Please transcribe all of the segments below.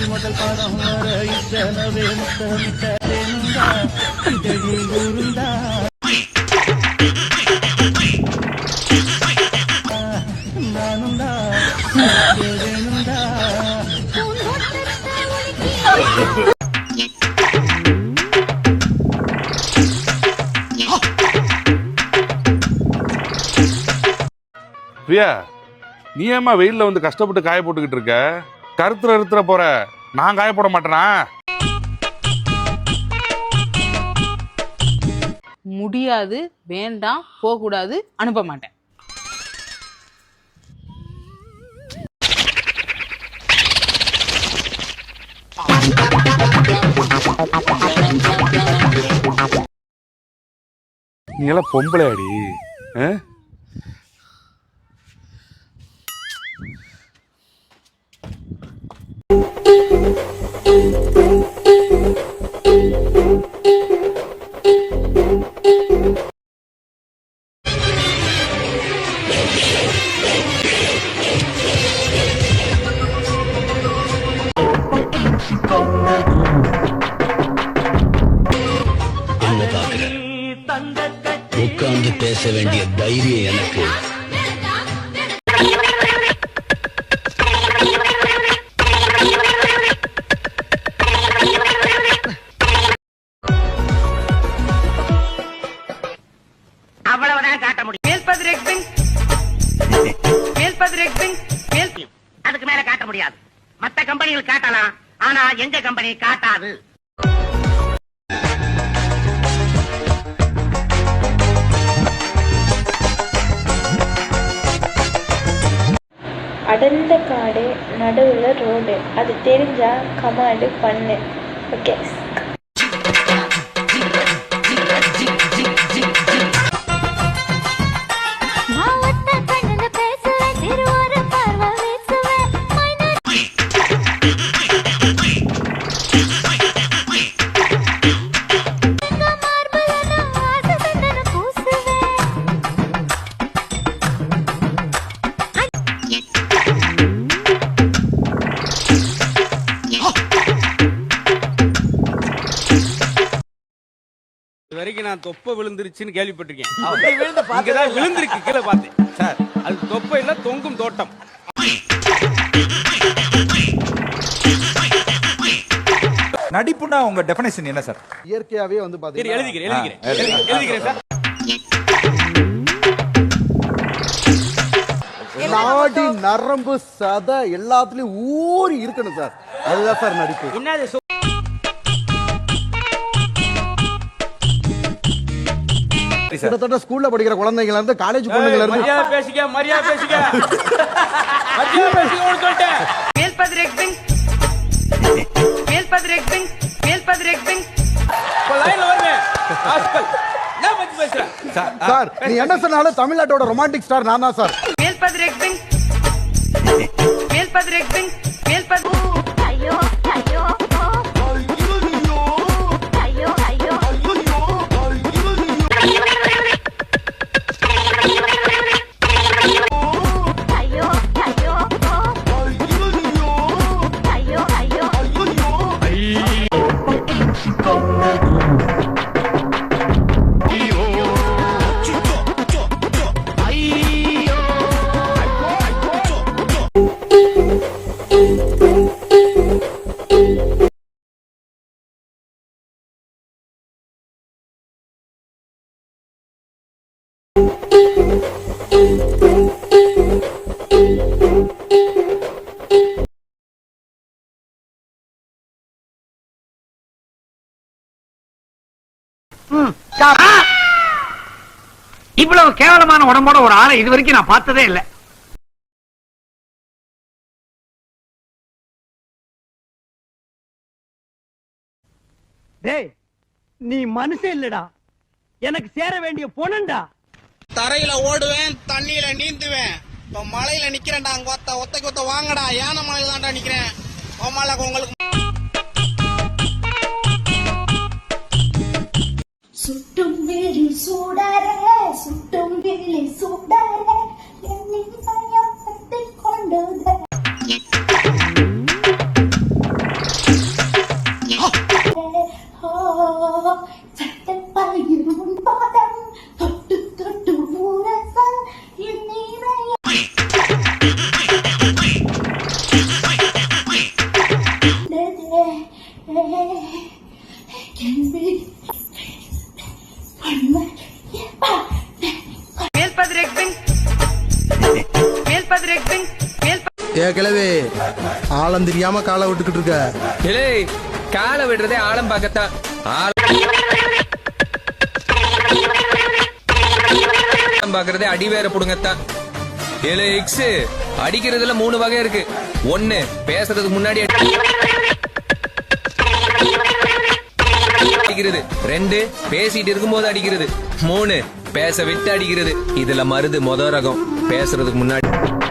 ஆரம்பிச்சு முதல் பாடம் வர இத்தனவே நானும் பிரியா நீ ஏம்மா வெயில்ல வந்து கஷ்டப்பட்டு காய போட்டுக்கிட்டு இருக்க? கருத்துல இருத்துற போற. நான் காய போட மாட்டேனா முடியாது வேண்டாம் போகக்கூடாது அனுப்ப மாட்டேன் நீ எல்லாம் பொம்பளை அடி ஆ? பேச வேண்டிய தைரியம் எனக்கு. அவ்வளவுதான் காட்ட முடியும். மேல்பதிர் எக்ஸிங் மேல்பதிர் மேல் அதுக்கு மேல காட்ட முடியாது. மத்த கம்பெனிகள் காட்டலாம். ஆனா எங்க கம்பெனி காட்டாது. அடர்ந்த காடு நடுவில் ரோடு. அது தெரிஞ்சா கமாண்டு பண்ணு. ஓகே வரைக்கும் நான் தொப்பை விழுந்துருச்சுன்னு கேள்விப்பட்டிருக்கேன். இங்கதான் விழுந்திருக்கு கீழே பார்த்தேன் சார். அது தொப்பை இல்ல தொங்கும் தோட்டம். நடிப்புனா உங்க டெஃபினேஷன் என்ன சார்? இயற்கையாவே வந்து சரி பாத்தீங்கன்னா எழுதிக்கிறேன். எழுதிக்கிறேன். எழுதி- எழுதிக்கிறேன் சார். நாடி நரம்பு சத எல்லாத்துலயும் ஊறி இருக்கணும் சார். அதுதான் சார் நடிப்பு. என்னது சொ- கிட்டத்தட்ட ஸ்கூல்ல படிக்கிற குழந்தைங்கள இருந்து காலேஜ் பொண்ணுங்கள இருந்து மரியாதை பேசிக்க மரியாதை பேசிக்க. மரியாதை பேசிக்க சொல்லிட்டேன் மேல்பதிர் எக்ஸிங் மேல்பதிர் எக்ஸிங் மேல்பதிர் எக்ஸிங் இப்ப லைன்ல வருவேன் ஹாஸ்பிட்டல் என்ன பத்தி பேசுறேன் சார் நீ என்ன சொன்னாலும் தமிழ்நாட்டோட ரொமான்டிக் ஸ்டார் நான் தான் சார். மேல்பதிர் எக்ஸிங் இவ்வளவு கேவலமான உடம்போட ஒரு ஆளை இது வரைக்கும் நான் பார்த்ததே இல்ல. டேய் நீ மனுஷன் இல்லடா. எனக்கு சேர வேண்டிய பொண்ணுண்டா. தரையில ஓடுவேன் தண்ணியில நீந்துவேன். இப்ப மலையில நிக்கிறேன்டா அங்க ஒத்த ஒத்தைக்கு ஒத்த வாங்கடா யானை மலையில தான்டா நிக்கிறேன். உமால உங்களுக்கு சுட்டும் விழி சூடரே சுட்டும் விழி சூடரே என்னை கொண்டது. ஓ சட்டப்பாயில் ஏ ஆழம் தெரியாம காலை விட்டுக்கிட்டு இருக்க. இலே காலை விடுறதே ஆழம் பார்க்கத்தான். ஆழம் பார்க்கறதே அடி வேற புடுங்கத்தான். ஏழு எக்ஸ் அடிக்கிறதுல மூணு வகை இருக்கு. ஒன்னு பேசுறதுக்கு முன்னாடி அடிக்கிறது. ரெண்டு பேசிட்டு இருக்கும்போது அடிக்கிறது. மூணு பேச விட்டு அடிக்கிறது. இதுல மருது மொத ரகம். பேசுறதுக்கு முன்னாடி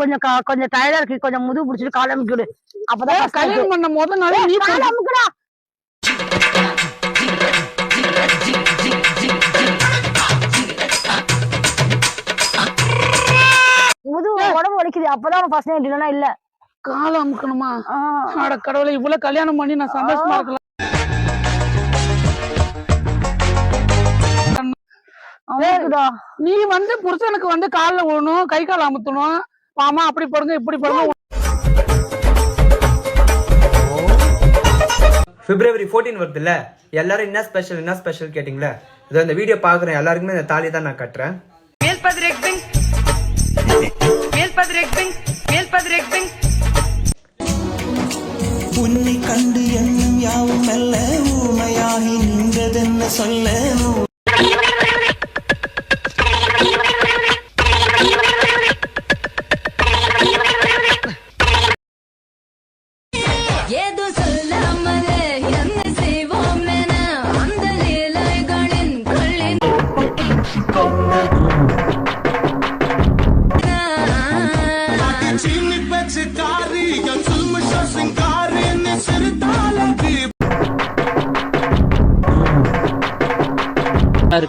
கொஞ்சம் கொஞ்சம் டயர்டா இருக்கு. கொஞ்சம் முதுகு பிடிச்சிட்டு காலை அமுக்கிடு அப்பதான் கல்யாணம் பண்ண முத நாளே நீ காலை அமுக்குடா. முதுகு உடம்பு வலிக்குது. அப்பதான் ஃபர்ஸ்ட் நைட் இல்லைன்னா இல்ல. காலம் அமுக்கணுமா? அட கடவுளை இவ்வளவு கல்யாணம் பண்ணி நான் சந்தோஷமா இருக்கலாம் நீ வந்து புருஷனுக்கு வந்து கால்ல விழணும் கை கால் அமுத்தணும். மாமா அப்படி படுங்க இப்படி படுங்க. பிப்ரவரி 14 வருதுல்ல? எல்லாரும் என்ன ஸ்பெஷல் என்ன ஸ்பெஷல் கேட்டிங்களா? இதோ இந்த வீடியோ பாக்குறேன் எல்லாருக்குமே இந்த தாலி தான் நான் கட்டுறேன். உன்னை கண்டு எண்ணம் யாவும் மெல்ல ஊமையாகி நின்றதென்ன சொல்ல?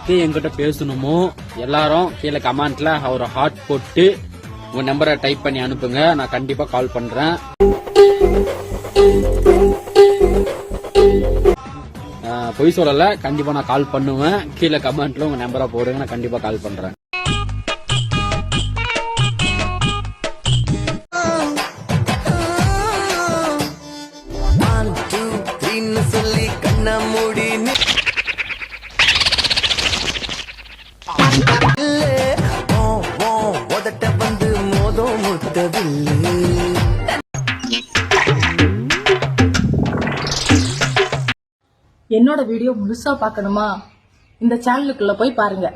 பத்தி என்கிட்ட பேசணுமோ எல்லாரும் கீழே கமெண்ட்ல ஒரு ஹார்ட் போட்டு உங்க நம்பரை டைப் பண்ணி அனுப்புங்க. நான் கண்டிப்பா கால் பண்றேன். பொய் சொல்லல. கண்டிப்பா நான் கால் பண்ணுவேன். கீழே கமெண்ட்ல உங்க நம்பரை போடுங்க. நான் கண்டிப்பா கால் பண்றேன். சொல்லி கண்ண மூடி என்னோட வீடியோ முழுசா பார்க்கணுமா? இந்த சேனலுக்குள்ள போய் பாருங்க.